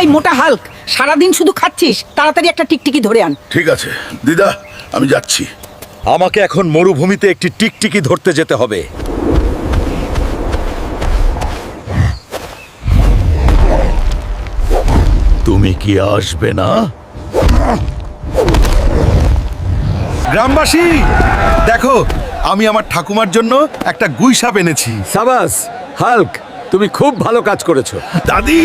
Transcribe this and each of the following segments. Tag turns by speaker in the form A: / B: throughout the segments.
A: এই মোটা হাল্ক সারাদিন শুধু খাচ্ছিস তাড়াতাড়ি একটা টিকটিকি ধরে আন।
B: ঠিক আছে। দিদা আমি যাচ্ছি।
C: আমাকে এখন মরুভূমিতে একটি টিকটিকি ধরতে যেতে হবে। তুমি কি আসবে না?
D: গ্রামবাসী দেখো আমি আমার ঠাকুমার জন্য একটা গুই সাপ এনেছি।
C: সাবাস হাল্ক তুমি খুব ভালো কাজ করেছ।
B: দাদি!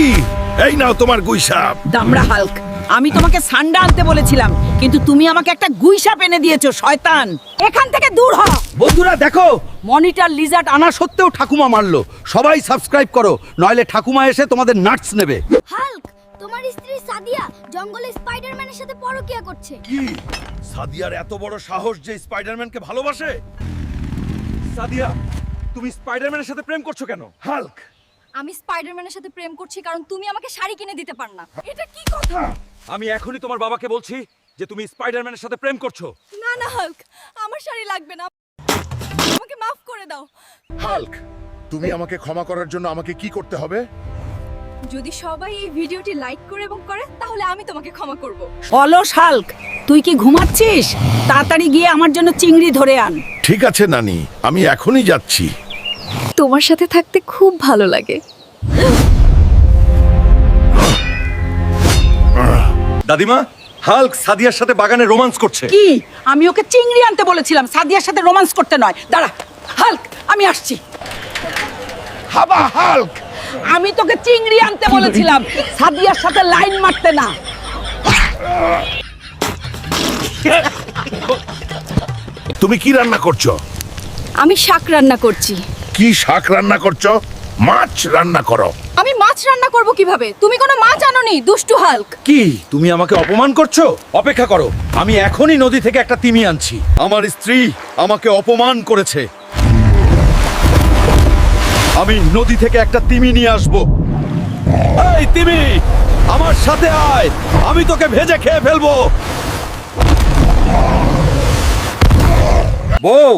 B: এই নাও তোমার গুইসাপ।
A: দামড়া হাল্ক আমি তোমাকে সান্ডা আনতে বলেছিলাম কিন্তু তুমি আমাকে একটা গুইসাপ এনে দিয়েছ শয়তান। এখান থেকে দূর হ।
D: বন্ধুরা দেখো
A: মনিটর লিজার্ড
D: আনা সত্ত্বেও ঠাকুমা মারলো। সবাই সাবস্ক্রাইব করো নইলে ঠাকুমা এসে তোমাদের নাটস নেবে।
E: হাল্ক তোমার স্ত্রী সাদিয়া জঙ্গলে স্পাইডারম্যানের সাথে পরকিয়া করছে।
C: কি? সাদিয়ার এত বড় সাহস যে স্পাইডারম্যানকে ভালোবাসে? সাদিয়া তুমি স্পাইডারম্যানের সাথে প্রেম করছ কেন? হাল্ক
E: আমি স্পাইডারম্যানের সাথে প্রেম করছি কারণ তুমি আমাকে শাড়ি কিনে দিতে পার না। এটা কি কথা?
C: আমি এখনই তোমার বাবাকে বলছি যে তুমি স্পাইডারম্যানের সাথে প্রেম করছ।
E: না না হাল্ক আমার শাড়ি লাগবে না। আমাকে মাফ করে দাও।
B: হাল্ক তুমি আমাকে ক্ষমা করার জন্য আমাকে কি করতে হবে?
E: যদি সবাই এই ভিডিওটি লাইক করে এবং করে তাহলে আমি তোমাকে ক্ষমা করব।
A: অলস হাল্ক তুই কি ঘুমাচ্ছিস? তাড়াতাড়ি গিয়ে আমার জন্য চিংড়ি ধরে আন।
B: ঠিক আছে নানি আমি এখনই যাচ্ছি।
E: তোমার সাথে থাকতে খুব ভালো লাগে।
C: দাদিমা হাল্ক সাদিয়ার সাথে বাগানে রোমান্স করছে।
A: কি? আমি ওকে চিংড়ি আনতে বলেছিলাম সাদিয়ার সাথে রোমান্স করতে নয়। দাঁড়া হাল্ক আমি আসছি।
B: হাবা হাল্ক!
A: আমি তোকে চিংড়ি আনতে বলেছিলাম সাদিয়ার সাথে লাইন মারতে না।
B: তুমি কি রান্না করছ?
E: আমি শাক রান্না করছি।
B: কি শাক রান্না করছ? মাছ রান্না করো।
E: আমি মাছ রান্না করব কীভাবে? তুমি কোনো মাছ আনোনি দুষ্টু হাল্ক।
C: কি? তুমি আমাকে অপমান করছ? অপেক্ষা করো। আমি এখনই নদী থেকে একটা তিমি আনছি। আমার স্ত্রী আমাকে অপমান করেছে। আমি নদী থেকে একটা তিমি নিয়ে আসব। এই তিমি আমার সাথে আয়। আমি তোকে ভেজে খেয়ে ফেলব। বউ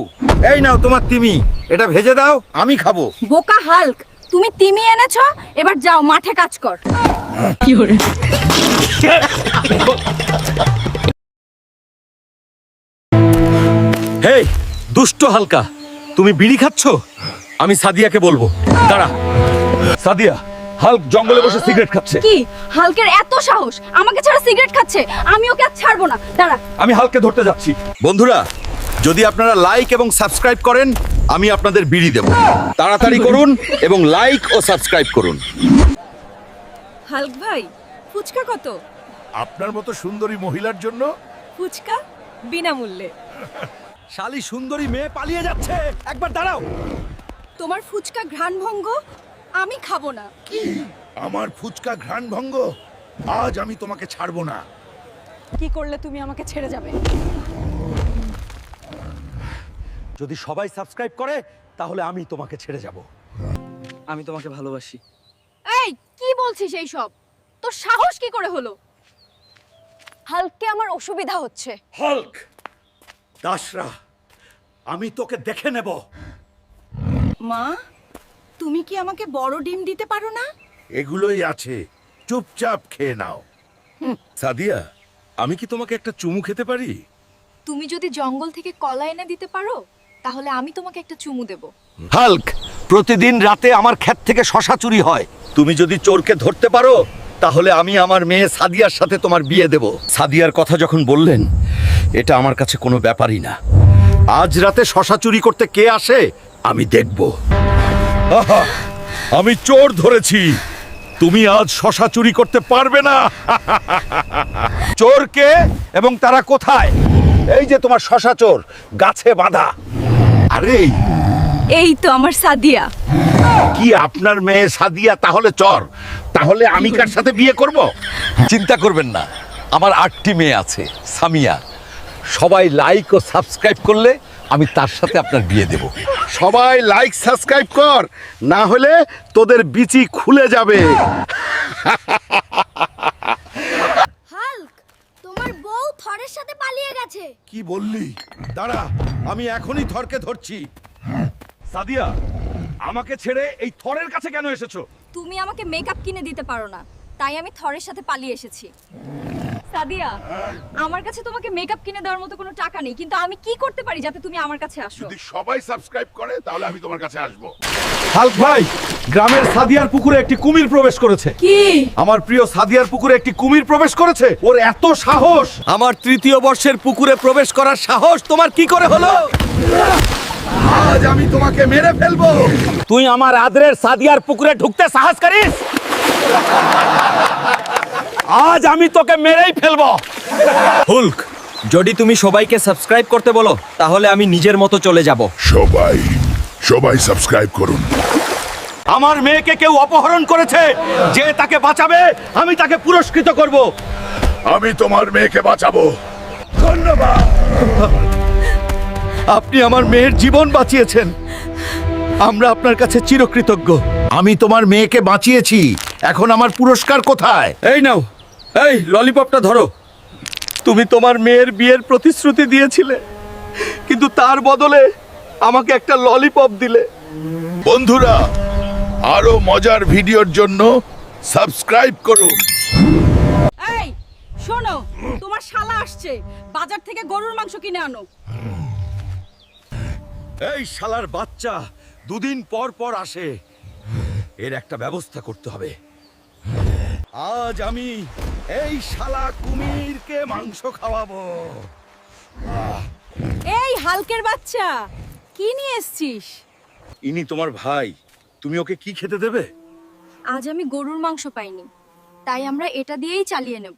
C: এই নাও তোমার তিমি। এটা ভেজে দাও আমি খাব।
E: বোকা হাল্ক তুমি তিমি এনেছো এবার যাও মাঠে কাজ কর।
C: হেই দুষ্ট হালকা তুমি বিড়ি খাচ্ছ? আমি সাদিয়াকে বলব। দাঁড়া। সাদিয়া হাল্ক জঙ্গলে বসে সিগারেট খাচ্ছে।
E: কি? হালকের এত সাহস আমাকে ছাড়া সিগারেট খাচ্ছে আমি ওকে আর ছাড়বো না। দাঁড়া।
C: আমি হালকে ধরতে যাচ্ছি। বন্ধুরা যদি আপনারা লাইক এবং সাবস্ক্রাইব করেন আমি আপনাদের বিড়ি দেব। তাড়াতাড়ি করুন এবং লাইক ও সাবস্ক্রাইব করুন।
E: হালক ভাই ফুচকা কত?
B: আপনার মতো সুন্দরী মহিলার জন্য?
E: ফুচকা বিনামূল্যে।
C: শালি সুন্দরী মেয়ে পালিয়ে যাচ্ছে। একবার দাঁড়াও।
E: তোমার ফুচকা ঘ্রাণভঙ্গ আমি খাব না। কি?
B: আমার ফুচকা ঘ্রাণভঙ্গ আজ আমি তোমাকে ছাড়বো না।
E: কি করলে তুমি আমাকে ছেড়ে যাবে?
C: যদি সবাই সাবস্ক্রাইব করে তাহলে আমি তোমাকে ছেড়ে যাব।
F: আমি তোমাকে ভালোবাসি।
E: এই কি বলছিস এই সব তোর সাহস কি করে হলো? হালকে আমার অসুবিধা হচ্ছে।
C: হাল্ক দাসরা আমি তোকে দেখে নেব।
A: মা তুমি কি আমাকে বড় ডিম দিতে পারো না?
B: এগুলোই আছে। চুপচাপ খেয়ে নাও। সাদিয়া আমি কি তোমাকে একটা চুমু খেতে পারি?
E: তুমি যদি জঙ্গল থেকে কলা এনে দিতে পারো তাহলে আমি তোমাকে একটা চুমু দেব।
C: হাল্ক, প্রতিদিন রাতে আমার ক্ষেত থেকে শশা চুরি হয়। তুমি যদি চোরকে ধরতে পারো, তাহলে আমি আমার মেয়ে সাদিয়ার সাথে তোমার বিয়ে দেব। সাদিয়ার কথা যখন বললেন, এটা আমার কাছে কোনো ব্যাপারই না। আজ রাতে শশা চুরি করতে কে আসে, আমি দেখব। আমি চোর ধরেছি। তুমি আজ শশা চুরি করতে পারবে না। চোরকে এবং তারা কোথায়? এই যে তোমার শশা চোর, গাছে বাঁধা। আরে।
E: এই তো আমার সাদিয়া।
B: কি আপনার মেয়ে সাদিয়া? তাহলে চর। তাহলে আমি কার সাথে বিয়ে করব?
C: চিন্তা করবেন না। আমার আটটি মেয়ে আছে সামিয়া। সবাই লাইক ও সাবস্ক্রাইব করলে আমি তার সাথে আপনার বিয়ে দেব।
B: সবাই লাইক সাবস্ক্রাইব কর। না হলে তোদের বিচি খুলে যাবে
E: হাল্ক তোমার বউ থরের সাথে পালিয়ে গেছে।
C: কি বললি? দাঁড়া আমি এখনই থরকে ধরছি। সাদিয়া আমাকে ছেড়ে এই থরের কাছে কেন এসেছ?
E: তুমি আমাকে মেকআপ কিনে দিতে পারো না তাই আমি থরের সাথে পালিয়ে এসেছি। সাদিয়া আমার কাছে তোমাকে মেকআপ কিনে দেওয়ার মতো কোনো টাকা নেই কিন্তু আমি কি করতে পারি যাতে তুমি আমার কাছে আসো?
B: যদি সবাই সাবস্ক্রাইব করে তাহলে আমি তোমার কাছে আসব।
C: হাল্ক ভাই গ্রামের সাদিয়ার পুকুরে একটি কুমির প্রবেশ করেছে।
A: কি?
C: আমার প্রিয় সাদিয়ার পুকুরে একটি কুমির প্রবেশ করেছে। ওর এত সাহস! আমার তৃতীয় বর্ষের পুকুরে প্রবেশ করার সাহস তোমার কি করে হলো?
B: আজ আমি তোমাকে মেরে ফেলব।
C: তুই আমার আদরের সাদিয়ার পুকুরে ঢুকতে সাহস করিস? আজ আমি তোকে মেরেই ফেলব।
F: হুলক যদি তুমি সবাইকে সাবস্ক্রাইব করতে বলো তাহলে আমি নিজের মতো চলে যাব।
B: সবাই সবাই সাবস্ক্রাইব করুন।
C: আমার মেয়েকে কেউ অপহরণ করেছে যে তাকে বাঁচাবে আমি তাকে পুরস্কৃত করব।
B: আমি তোমার মেয়েকে বাঁচাবো। ধন্যবাদ।
C: আপনি আমার মেয়ের জীবন বাঁচিয়েছেন। আমরা আপনার কাছে চিরকৃতজ্ঞ।
B: আমি তোমার মেয়েকে বাঁচিয়েছি। এখন আমার পুরস্কার কোথায়?
C: এই নাও। এই ললিপপটা ধরো। তুমি তোমার মেয়ের বিয়ের প্রতিশ্রুতি দিয়েছিলে কিন্তু তার বদলে আমাকে একটা ললিপপ দিলে।
B: বন্ধুরা আরও মজার ভিডিওর জন্য সাবস্ক্রাইব করুন।
A: এই শোনো তোমার শালা আসছে। বাজার থেকে গরুর মাংস কিনে আনো।
C: এই শালার বাচ্চা দুদিন পর পর আসে। এর একটা ব্যবস্থা করতে হবে। আজ আমি এই শালা কুমিরকে মাংস খাওয়াবো।
A: এই হালকের বাচ্চা কি নিয়ে এসছিস?
C: ইনি তোমার ভাই তুমি ওকে কি খেতে দেবে?
E: আজ আমি গরুর মাংস পাইনি তাই আমরা এটা দিয়েই চালিয়ে নেব।